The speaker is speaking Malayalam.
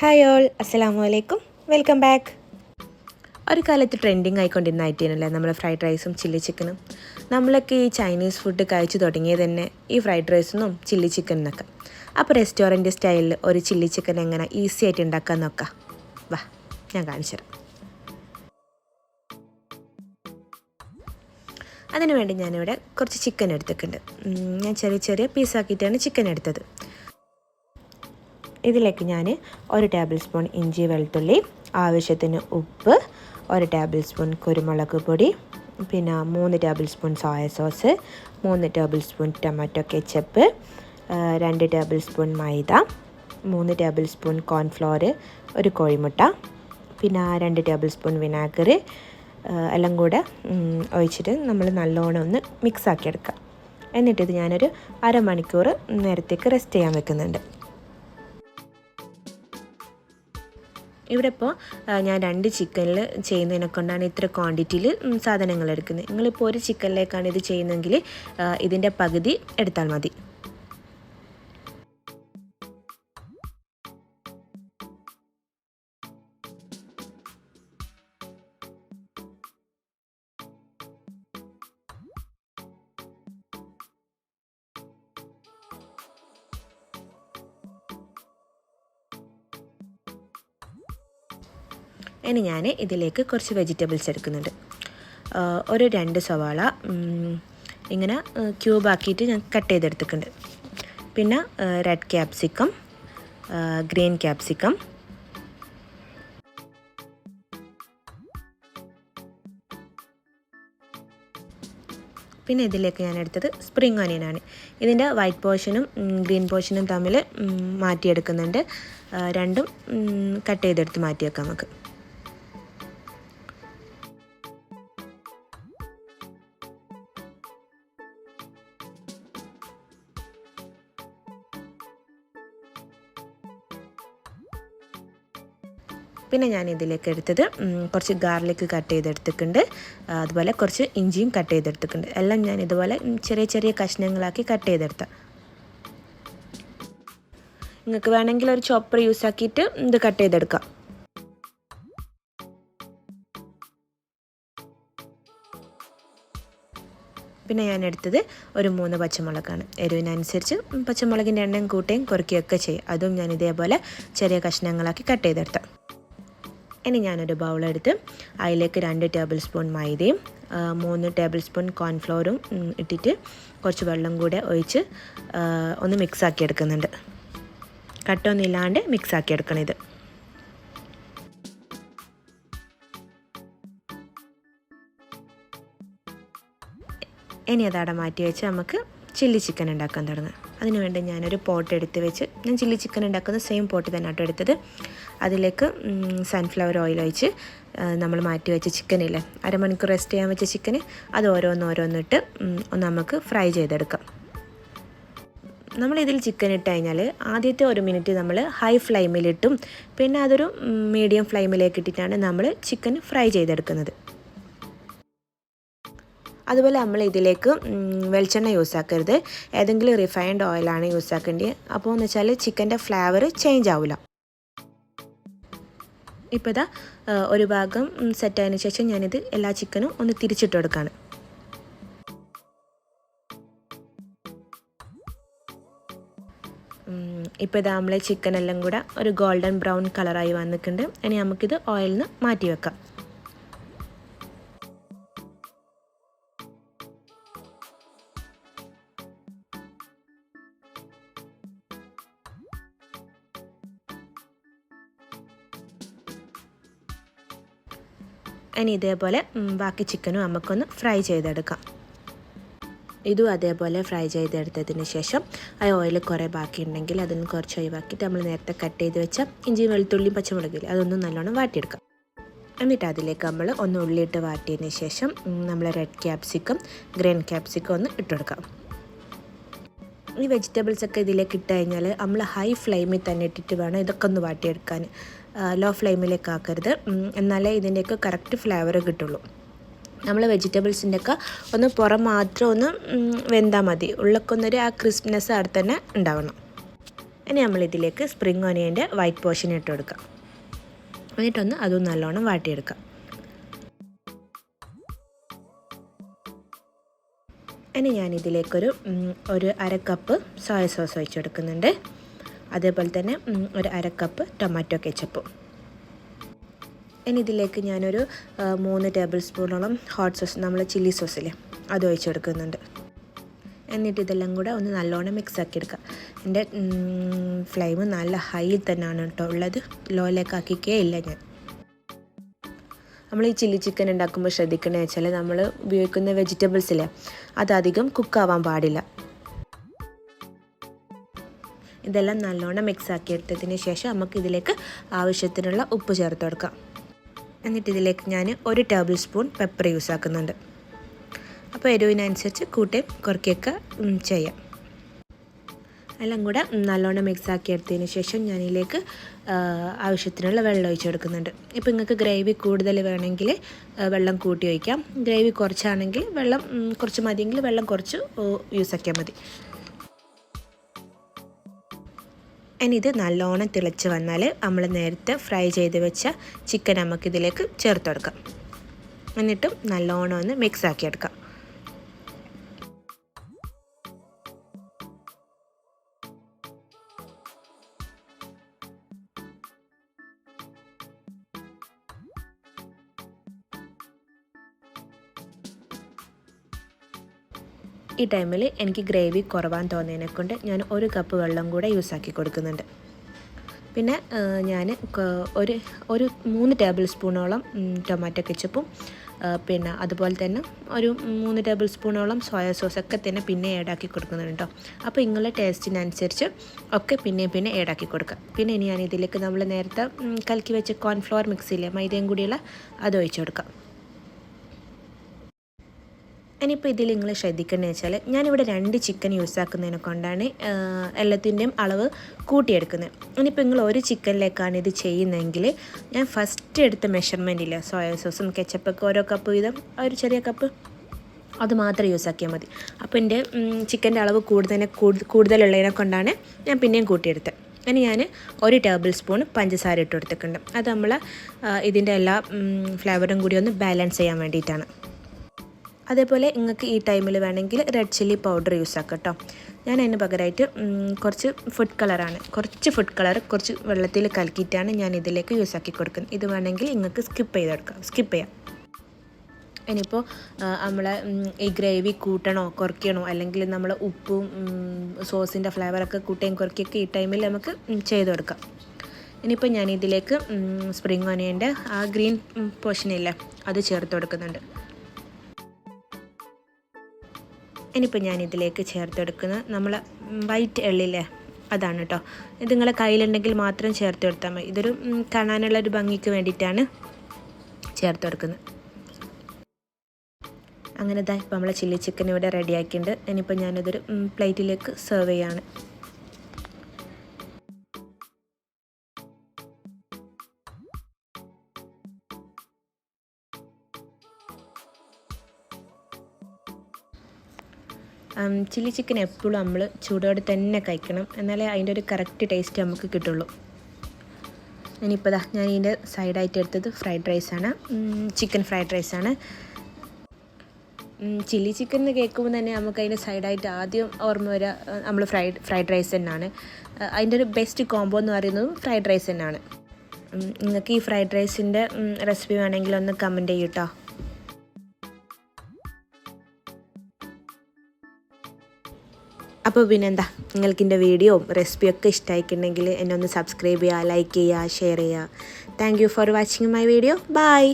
ഹായ് ഓൾ അസ്സലാമു അലൈക്കും വെൽക്കം ബാക്ക് ഒരു കാലത്ത് ട്രെൻഡിങ് ആയിക്കൊണ്ടിരുന്ന ഐറ്റീനല്ലേ നമ്മുടെ ഫ്രൈഡ് റൈസും ചില്ലി ചിക്കനും നമ്മളൊക്കെ ഈ ചൈനീസ് ഫുഡ് കഴിച്ചു തുടങ്ങിയത് തന്നെ ഈ ഫ്രൈഡ് റൈസിനും ചില്ലി ചിക്കനൊക്കെ അപ്പോൾ റെസ്റ്റോറന്റ് സ്റ്റൈലിൽ ഒരു ചില്ലി ചിക്കൻ എങ്ങനെ ഈസി ആയിട്ട് ഉണ്ടാക്കാൻ നോക്കാം? വാ ഞാൻ കാണിച്ചു തരാം. അതിനു വേണ്ടി ഞാനിവിടെ കുറച്ച് ചിക്കൻ എടുത്തിട്ടുണ്ട്. ഞാൻ ചെറിയ ചെറിയ പീസാക്കിയിട്ടാണ് ചിക്കൻ എടുത്തത്. ഇതിലേക്ക് ഞാൻ ഒരു ടേബിൾ സ്പൂൺ ഇഞ്ചി വെളുത്തുള്ളി ആവശ്യത്തിന് ഉപ്പ് ഒരു ടേബിൾ സ്പൂൺ കുരുമുളക് പൊടി പിന്നെ മൂന്ന് ടേബിൾ സ്പൂൺ സോയ സോസ് മൂന്ന് ടേബിൾ സ്പൂൺ ടൊമാറ്റോ കെച്ചപ്പ് രണ്ട് ടേബിൾ സ്പൂൺ മൈദ മൂന്ന് ടേബിൾ സ്പൂൺ കോൺഫ്ലോർ ഒരു കോഴിമുട്ട പിന്നെ രണ്ട് ടേബിൾ സ്പൂൺ വിനാഗർ എല്ലാം കൂടെ ഒഴിച്ചിട്ട് നമ്മൾ നല്ലോണം ഒന്ന് മിക്സ് ആക്കി എടുക്കാം എന്നിട്ടിത് ഞാനൊരു അരമണിക്കൂർ നേരത്തേക്ക് റെസ്റ്റ് ചെയ്യാൻ വെക്കുന്നുണ്ട്. ഇവിടെ ഇപ്പോൾ ഞാൻ രണ്ട് ചിക്കനിൽ ചെയ്യുന്നതിനെ കൊണ്ടാണ് ഇത്ര ക്വാണ്ടിറ്റിയിൽ സാധനങ്ങൾ എടുക്കുന്നത് നിങ്ങളിപ്പോൾ ഒരു ചിക്കനിലേക്കാണ് ഇത് ചെയ്യുന്നതെങ്കിൽ ഇതിന്റെ പകുതി എടുത്താൽ മതി. ഇനി ഞാൻ ഇതിലേക്ക് കുറച്ച് വെജിറ്റബിൾസ് എടുക്കുന്നുണ്ട്. ഒരു രണ്ട് സവാള ഇങ്ങനെ ക്യൂബ് ആക്കിയിട്ട് ഞാൻ കട്ട് ചെയ്തെടുത്തിട്ടുണ്ട്. പിന്നെ റെഡ് ക്യാപ്സിക്കം ഗ്രീൻ ക്യാപ്സിക്കം പിന്നെ ഇതിലേക്ക് ഞാൻ എടുത്തത് സ്പ്രിംഗ് ഓനിയനാണ് ഇതിന്റെ വൈറ്റ് പോർഷനും ഗ്രീൻ പോർഷനും തമ്മിൽ മാറ്റിയെടുക്കുന്നുണ്ട്. രണ്ടും കട്ട് ചെയ്തെടുത്ത് മാറ്റി വെക്കാം നമുക്ക്. പിന്നെ ഞാൻ ഇതിലേക്ക് എടുത്തത് കുറച്ച് ഗാർലിക് കട്ട് ചെയ്തെടുത്തിട്ടുണ്ട്. അതുപോലെ കുറച്ച് ഇഞ്ചിയും കട്ട് ചെയ്തെടുത്തിട്ടുണ്ട്. എല്ലാം ഞാൻ ഇതുപോലെ ചെറിയ ചെറിയ കഷ്ണങ്ങളാക്കി കട്ട് ചെയ്തെടുത്ത. നിങ്ങൾക്ക് വേണമെങ്കിൽ ഒരു ചോപ്പർ യൂസ് ആക്കിയിട്ട് ഇത് കട്ട് ചെയ്തെടുക്കാം. പിന്നെ ഞാൻ എടുത്തത് ഒരു മൂന്ന് പച്ചമുളകാണ്. എരിവിനനുസരിച്ച് പച്ചമുളകിന്റെ എണ്ണം കൂട്ടുകയും കുറയ്ക്കുകയൊക്കെ ചെയ്യും. അതും ഞാൻ ഇതേപോലെ ചെറിയ കഷ്ണങ്ങളാക്കി കട്ട് ചെയ്തെടുത്ത. ഇനി ഞാനൊരു ബൗളെടുത്ത് അതിലേക്ക് രണ്ട് ടേബിൾ സ്പൂൺ മൈദയും മൂന്ന് ടേബിൾ സ്പൂൺ കോൺഫ്ലോറും ഇട്ടിട്ട് കുറച്ച് വെള്ളം കൂടെ ഒഴിച്ച് ഒന്ന് മിക്സാക്കി എടുക്കുന്നുണ്ട്. കട്ടൊന്നും ഇല്ലാണ്ട് മിക്സ് ആക്കി എടുക്കണം ഇത്. ഇനി അതവിടെ മാറ്റി വെച്ച് നമുക്ക് ചില്ലി ചിക്കൻ ഉണ്ടാക്കാൻ തുടങ്ങാം. അതിന് വേണ്ടി ഞാനൊരു പോട്ട് എടുത്ത് വെച്ച് ഞാൻ ചില്ലി ചിക്കൻ ഉണ്ടാക്കുന്ന സെയിം പോട്ട് തന്നെ ആട്ടോ എടുത്തത്. അതിലേക്ക് സൺഫ്ലവർ ഓയിൽ ഒഴിച്ച് നമ്മൾ മാറ്റി വെച്ച ചിക്കനില്ലേ അരമണിക്കൂർ റെസ്റ്റ് ചെയ്യാൻ വെച്ച ചിക്കന് അത് ഓരോന്നോരോന്നിട്ട് നമുക്ക് ഫ്രൈ ചെയ്തെടുക്കാം. നമ്മളിതിൽ ചിക്കൻ ഇട്ട് കഴിഞ്ഞാൽ ആദ്യത്തെ ഒരു മിനിറ്റ് നമ്മൾ ഹൈ ഫ്ലെയിമിലിട്ടും പിന്നെ അതൊരു മീഡിയം ഫ്ലെയിമിലേക്ക് ഇട്ടിട്ടാണ് നമ്മൾ ചിക്കൻ ഫ്രൈ ചെയ്തെടുക്കുന്നത്. അതുപോലെ നമ്മൾ ഇതിലേക്ക് വെളിച്ചെണ്ണ യൂസ് ആക്കരുത്. ഏതെങ്കിലും റിഫൈൻഡ് ഓയിലാണ് യൂസ് ആക്കേണ്ടത്. അപ്പോൾ എന്ന് വെച്ചാൽ ചിക്കന്റെ ഫ്ലേവർ ചേഞ്ച് ആവില്ല ഇപ്പോൾ ഇതാ ഒരു ഭാഗം സെറ്റ് ആയതിനു ശേഷം ഞാനിത് എല്ലാ ചിക്കനും ഒന്ന് തിരിച്ചിട്ട് കൊടുക്കുകയാണ് ഇപ്പോൾ ഇതാ നമ്മളെ ചിക്കനെല്ലാം കൂടെ ഒരു ഗോൾഡൻ ബ്രൗൺ കളറായി വന്നിട്ടുണ്ട്. ഇനി നമുക്കിത് ഓയിലിൽ നിന്ന് മാറ്റി വെക്കാം. ഇനി ഇതേപോലെ ബാക്കി ചിക്കനും നമുക്കൊന്ന് ഫ്രൈ ചെയ്തെടുക്കാം. ഇതും അതേപോലെ ഫ്രൈ ചെയ്തെടുത്തതിന് ശേഷം ആ ഓയിൽ കുറേ ബാക്കിയുണ്ടെങ്കിൽ അതിന് കുറച്ച് ഒഴിവാക്കിയിട്ട് നമ്മൾ നേരത്തെ കട്ട് ചെയ്ത് വെച്ച ഇഞ്ചി വെളുത്തുള്ളിയും പച്ചമുളകിൽ അതൊന്നും നല്ലോണം വാട്ടിയെടുക്കാം. എന്നിട്ട് അതിലേക്ക് നമ്മൾ ഒന്ന് ഉള്ളിയിട്ട് വാട്ടിയതിന് ശേഷം നമ്മൾ റെഡ് ക്യാപ്സിക്കം ഗ്രീൻ ക്യാപ്സിക്കം ഒന്ന് ഇട്ടുകൊടുക്കാം ഈ വെജിറ്റബിൾസൊക്കെ ഇതിലേക്ക് ഇട്ട് കഴിഞ്ഞാൽ നമ്മൾ ഹൈ ഫ്ലെയിമിൽ തന്നെ ഇട്ടിട്ട് വേണം ഇതൊക്കെ ഒന്ന് വാട്ടിയെടുക്കാൻ. ലോ ഫ്ലെയിമിലേക്ക് ആക്കരുത്. എന്നാലേ ഇതിന്റെയൊക്കെ കറക്റ്റ് ഫ്ലേവർ കിട്ടുള്ളൂ. നമ്മൾ വെജിറ്റബിൾസിന്റെ ഒക്കെ ഒന്ന് പുറം മാത്രം ഒന്ന് വെന്താൽ മതി. ഉള്ളക്കൊന്നൊരു ആ ക്രിസ്പ്നെസ് അവിടെ തന്നെ ഉണ്ടാവണം. ഇനി നമ്മൾ ഇതിലേക്ക് സ്പ്രിംഗ് ഓനിയന്റെ വൈറ്റ് പോർഷൻ ഇട്ട് കൊടുക്കാം. എന്നിട്ടൊന്ന് അതും നല്ലോണം വാട്ടിയെടുക്കാം. ഇനി ഞാനിതിലേക്കൊരു ഒരു അര കപ്പ് സോയ സോസ് ഒഴിച്ച് കൊടുക്കുന്നുണ്ട് അതേപോലെ തന്നെ ഒരു അര കപ്പ് ടൊമാറ്റോ കെച്ചപ്പ് ഇനി ഇതിലേക്ക് ഞാനൊരു മൂന്ന് ടേബിൾ സ്പൂണോളം ഹോട്ട് സോസ് നമ്മൾ ചില്ലി സോസില്ലേ അത് ഒഴിച്ച് കൊടുക്കുന്നുണ്ട് എന്നിട്ട് ഇതെല്ലാം കൂടെ ഒന്ന് നല്ലോണം മിക്സ് ആക്കി എടുക്കുക എന്റെ ഫ്ലെയിം നല്ല ഹൈയിൽ തന്നെയാണ് കേട്ടോ ഉള്ളത്. ലോയിലേക്ക് ആക്കിക്കേ ഇല്ല ഞാൻ. നമ്മൾ ഈ ചില്ലി ചിക്കൻ ഉണ്ടാക്കുമ്പോൾ ശ്രദ്ധിക്കണമെന്ന് വെച്ചാൽ നമ്മൾ ഉപയോഗിക്കുന്ന വെജിറ്റബിൾസിലെ അതധികം കുക്കാവാൻ പാടില്ല. ഇതെല്ലാം നല്ലോണം മിക്സ് ആക്കി എടുത്തതിന് ശേഷം നമുക്ക് ഇതിലേക്ക് ആവശ്യത്തിനുള്ള ഉപ്പ് ചേർത്ത് കൊടുക്കാം. എന്നിട്ട് ഇതിലേക്ക് ഞാൻ ഒരു ടേബിൾ സ്പൂൺ പെപ്പർ യൂസ് ആക്കുന്നുണ്ട്. അപ്പോൾ എരിവിനനുസരിച്ച് കൂട്ടുകയും കുറയ്ക്കുകയൊക്കെ ചെയ്യാം. എല്ലാം കൂടെ നല്ലോണം മിക്സ് ആക്കി എടുത്തതിന് ശേഷം ഞാനിതിലേക്ക് ആവശ്യത്തിനുള്ള വെള്ളം ഒഴിച്ച് കൊടുക്കുന്നുണ്ട്. ഇപ്പോൾ നിങ്ങൾക്ക് ഗ്രേവി കൂടുതൽ വേണമെങ്കിൽ വെള്ളം കൂട്ടി ഒഴിക്കാം. ഗ്രേവി കുറച്ചാണെങ്കിൽ വെള്ളം കുറച്ച് മതിയെങ്കിൽ വെള്ളം കുറച്ച് യൂസ് ആക്കിയാൽ മതി. ഇനി ഇത് നല്ലോണം തിളച്ച് വന്നാൽ നമ്മൾ നേരത്തെ ഫ്രൈ ചെയ്ത് വെച്ച ചിക്കൻ നമുക്കിതിലേക്ക് ചേർത്ത് കൊടുക്കാം. എന്നിട്ടും നല്ലോണം ഒന്ന് മിക്സ് ആക്കി ഈ ടൈമിൽ എനിക്ക് ഗ്രേവി കുറവാൻ തോന്നിയതിനെ കൊണ്ട് ഞാൻ ഒരു കപ്പ് വെള്ളം കൂടെ യൂസാക്കി കൊടുക്കുന്നുണ്ട്. പിന്നെ ഞാൻ ഒരു ഒരു മൂന്ന് ടേബിൾ സ്പൂണോളം ടൊമാറ്റോ കെച്ചപ്പും പിന്നെ അതുപോലെ തന്നെ ഒരു മൂന്ന് ടേബിൾ സ്പൂണോളം സോയ സോസ് ഒക്കെ തന്നെ പിന്നെ ഏഡാക്കി കൊടുക്കുന്നുണ്ട് കേട്ടോ അപ്പോൾ നിങ്ങളുടെ ടേസ്റ്റിനനുസരിച്ച് ഒക്കെ പിന്നെയും പിന്നെ ഏഡാക്കി കൊടുക്കുക പിന്നെ ഇനി ഞാൻ ഇതിലേക്ക് നമ്മൾ നേരത്തെ കലക്കി വെച്ച കോൺഫ്ലവർ മിക്സിയിലെ മൈദയും കൂടിയുള്ള അത് ഒഴിച്ചു കൊടുക്കാം. ഇനിയിപ്പോൾ ഇതിൽ നിങ്ങൾ ശ്രദ്ധിക്കേണ്ടതെന്ന് വെച്ചാൽ ഞാനിവിടെ രണ്ട് ചിക്കൻ യൂസ് ആക്കുന്നതിനെ കൊണ്ടാണ് എല്ലാത്തിന്റെയും അളവ് കൂട്ടിയെടുക്കുന്നത്. ഇനിയിപ്പോൾ നിങ്ങൾ ഒരു ചിക്കനിലേക്കാണ് ഇത് ചെയ്യുന്നതെങ്കിൽ ഞാൻ ഫസ്റ്റ് എടുത്ത മെഷർമെന്റ് ഇല്ല സോയ സോസും കെച്ചപ്പൊക്കെ ഓരോ കപ്പ് വീതം ഒരു ചെറിയ കപ്പ് അത് മാത്രം യൂസ് ആക്കിയാൽ മതി. അപ്പോൾ എന്റെ ചിക്കന്റെ അളവ് കൂടുതൽ കൂടുതലുള്ളതിനെ കൊണ്ടാണ് ഞാൻ പിന്നെയും കൂട്ടിയെടുത്തത്. അങ്ങനെ ഞാൻ ഒരു ടേബിൾ സ്പൂൺ പഞ്ചസാര ഇട്ട് കൊടുത്തിട്ടുണ്ട്. അത് നമ്മൾ ഇതിന്റെ എല്ലാ ഫ്ലേവറും കൂടി ഒന്ന് ബാലൻസ് ചെയ്യാൻ വേണ്ടിയിട്ടാണ്. അതേപോലെ നിങ്ങൾക്ക് ഈ ടൈമിൽ വേണമെങ്കിൽ റെഡ് ചില്ലി പൗഡർ യൂസ് ആക്കാം കേട്ടോ ഞാൻ അതിന് പകരമായിട്ട് കുറച്ച് ഫുഡ് കളറാണ് കുറച്ച് ഫുഡ് കളർ കുറച്ച് വെള്ളത്തിൽ കലക്കിയിട്ടാണ് ഞാൻ ഇതിലേക്ക് യൂസ് ആക്കി കൊടുക്കുന്നത്. ഇത് വേണമെങ്കിൽ നിങ്ങൾക്ക് സ്കിപ്പ് ചെയ്തെടുക്കാം സ്കിപ്പ് ചെയ്യാം. ഇനിയിപ്പോൾ നമ്മളെ ഈ ഗ്രേവി കൂട്ടണോ കുറയ്ക്കണോ അല്ലെങ്കിൽ നമ്മൾ ഉപ്പും സോസിന്റെ ഫ്ലേവറൊക്കെ കൂട്ടുകയും കുറയ്ക്കുകയൊക്കെ ഈ ടൈമിൽ നമുക്ക് ഉം, ചെയ്ത് കൊടുക്കാം. ഇനിയിപ്പോൾ ഞാൻ ഇതിലേക്ക് സ്പ്രിംഗ് ഓനിയന്റെ ആ ഗ്രീൻ പോർഷനില്ലേ അത് ചേർത്ത് കൊടുക്കുന്നുണ്ട്. ഇനിയിപ്പോൾ ഞാൻ ഇതിലേക്ക് ചേർത്തെടുക്കുന്ന നമ്മൾ വൈറ്റ് എള്ളില്ലേ അതാണ് കേട്ടോ ഇത് നിങ്ങളെ കയ്യിലുണ്ടെങ്കിൽ മാത്രം ചേർത്ത് കൊടുത്താൽ മതി. ഇതൊരു കാണാനുള്ള ഒരു ഭംഗിക്ക് വേണ്ടിയിട്ടാണ് ചേർത്ത് കൊടുക്കുന്നത് അങ്ങനെ ഇതാ ഇപ്പോൾ നമ്മളെ ചില്ലി ചിക്കൻ ഇവിടെ റെഡിയാക്കിയിട്ടുണ്ട് ഇനിയിപ്പോൾ ഞാനിതൊരു പ്ലേറ്റിലേക്ക് സെർവ് ചെയ്യാണ്. ചില്ലി ചിക്കൻ എപ്പോഴും നമ്മൾ ചൂടോടെ തന്നെ കഴിക്കണം. എന്നാലേ അതിന്റെ ഒരു കറക്റ്റ് ടേസ്റ്റ് നമുക്ക് കിട്ടുള്ളൂ. ഇനിയിപ്പോൾ ഇതാ ഞാൻ ഇതിന്റെ സൈഡായിട്ട് എടുത്തത് ഫ്രൈഡ് റൈസാണ് ചിക്കൻ ഫ്രൈഡ് റൈസാണ് ചില്ലി ചിക്കൻ എന്ന് കേൾക്കുമ്പോൾ തന്നെ നമുക്ക് അതിന്റെ സൈഡായിട്ട് ആദ്യം ഓർമ്മ വരിക നമ്മൾ ഫ്രൈഡ് ഫ്രൈഡ് റൈസ് തന്നെയാണ്. അതിന്റെ ഒരു ബെസ്റ്റ് കോംബോ എന്ന് പറയുന്നത് ഫ്രൈഡ് റൈസ് തന്നെയാണ്. നിങ്ങൾക്ക് ഈ ഫ്രൈഡ് റൈസിന്റെ റെസിപ്പി വേണമെങ്കിൽ ഒന്ന് കമന്റ് ചെയ്യൂട്ടോ അപ്പോൾ പിന്നെന്താ നിങ്ങൾക്ക് എന്റെ വീഡിയോയും റെസിപ്പിയൊക്കെ ഇഷ്ടമായിട്ടുണ്ടെങ്കിൽ എന്നെ ഒന്ന് സബ്സ്ക്രൈബ് ചെയ്യുക ലൈക്ക് ചെയ്യുക ഷെയർ ചെയ്യുക. Thank you for watching my video bye